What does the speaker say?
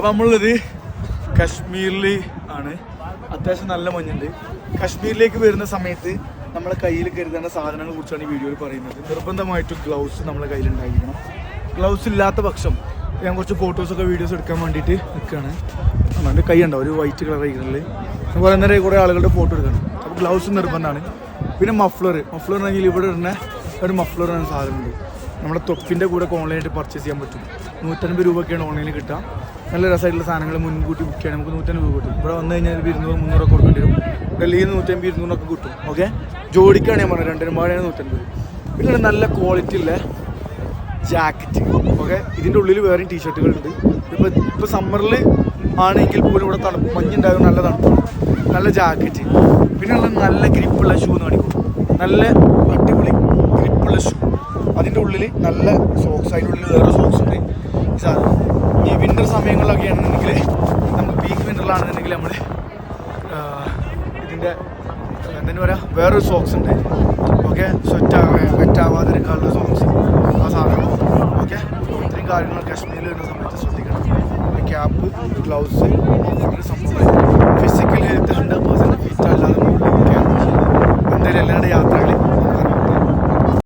അപ്പോൾ നമ്മളുള്ളത് കശ്മീരിൽ ആണ്. അത്യാവശ്യം നല്ല മഞ്ഞുണ്ട്. കശ്മീരിലേക്ക് വരുന്ന സമയത്ത് നമ്മളെ കയ്യിൽ കരുതേണ്ട സാധനങ്ങളെ കുറിച്ചാണ് ഈ വീഡിയോയിൽ പറയുന്നത്. നിർബന്ധമായിട്ടും ഗ്ലൗസ് നമ്മളെ കയ്യിലുണ്ടായിരിക്കണം ഗ്ലൗസ് ഇല്ലാത്ത പക്ഷം ഞാൻ കുറച്ച് ഫോട്ടോസൊക്കെ വീഡിയോസ് എടുക്കാൻ വേണ്ടിയിട്ട് നിൽക്കുകയാണ് നമ്മുടെ കൈ ഉണ്ടാവും ഒരു വൈറ്റ് കളർ കഴിക്കുന്നില്ല കുറേ നേരം കുറേ ആളുകളുടെ ഫോട്ടോ എടുക്കണം. അപ്പോൾ ഗ്ലൗസ് നിർബന്ധമാണ്. പിന്നെ മഫ്ലർ മഫ്ലർ ആണെങ്കിൽ ഇവിടെ ഇടുന്ന ഒരു മഫ്ലർ എന്ന സാധനമുണ്ട്. നമ്മുടെ തൊപ്പിന്റെ കൂടെ ഓൺലൈനായിട്ട് പർച്ചേസ് ചെയ്യാൻ പറ്റും. നൂറ്റൻപത് രൂപയൊക്കെയാണ് ഓൺലൈനിൽ കിട്ടുക. നല്ല രസമായിട്ടുള്ള സാധനങ്ങൾ മുൻകൂട്ടി ബുക്ക് ചെയ്യാൻ നമുക്ക് നൂറ്റൻപത് രൂപ കിട്ടും. ഇവിടെ വന്നു കഴിഞ്ഞാൽ ഇരുന്നൂറ് മുന്നൂറൊക്കെ കൊടുക്കേണ്ടി വരും. ഡൽഹിയിൽ നൂറ്റമ്പത് ഇരുന്നൂറൊക്കെ കിട്ടും. ഓക്കെ ജോഡിക്കാണ് ഞാൻ പറഞ്ഞത്. രണ്ടിനും പാടെയാണ് നൂറ്റൻപത്. പിന്നെ നല്ല ക്വാളിറ്റി ഉള്ള ജാക്കറ്റ് ഓക്കെ ഇതിന്റെ ഉള്ളിൽ വേറെയും ടീഷർട്ടുകളുണ്ട് ഇപ്പോൾ ഇപ്പോൾ സമ്മറിൽ ആണെങ്കിൽ പോലും ഇവിടെ തണുപ്പ് മഞ്ഞുണ്ടാകും നല്ല തണുപ്പ് നല്ല ജാക്കറ്റ് പിന്നെ നല്ല ഗ്രിപ്പുള്ള ഷൂ എന്ന് കാണിക്കും. നല്ല അടിപൊളി ഗ്രിപ്പുള്ള ഷൂ അതിന്റെ ഉള്ളിൽ നല്ല സോക്സ് അതിന്റെ ഉള്ളിൽ വേറെ സോക്സ് ഉണ്ട്. ഈ സാധനം. ഈ വിന്റർ സമയങ്ങളിലൊക്കെ ആണെന്നുണ്ടെങ്കിൽ നമ്മൾ പീക്ക് വിന്ററിലാണെന്നുണ്ടെങ്കിൽ നമ്മൾ ഇതിന്റെ എന്തെങ്കിലും പറയാ വേറൊരു സോക്സ് ഉണ്ട്. ഓക്കെ സ്വെറ്റ് വെറ്റാവാതെ എടുക്കാനുള്ള സോക്സ് ആ സാധനം. ഓക്കെ ഇത്രയും കാര്യങ്ങൾ കാശ്മീരിൽ വരുന്ന സമയത്ത് ശ്രദ്ധിക്കണം. ക്യാപ്പ് ഗ്ലൗസ് അങ്ങനെ സംഭവം ഫിസിക്കൽ ഹെൽത്ത് ഉണ്ട്.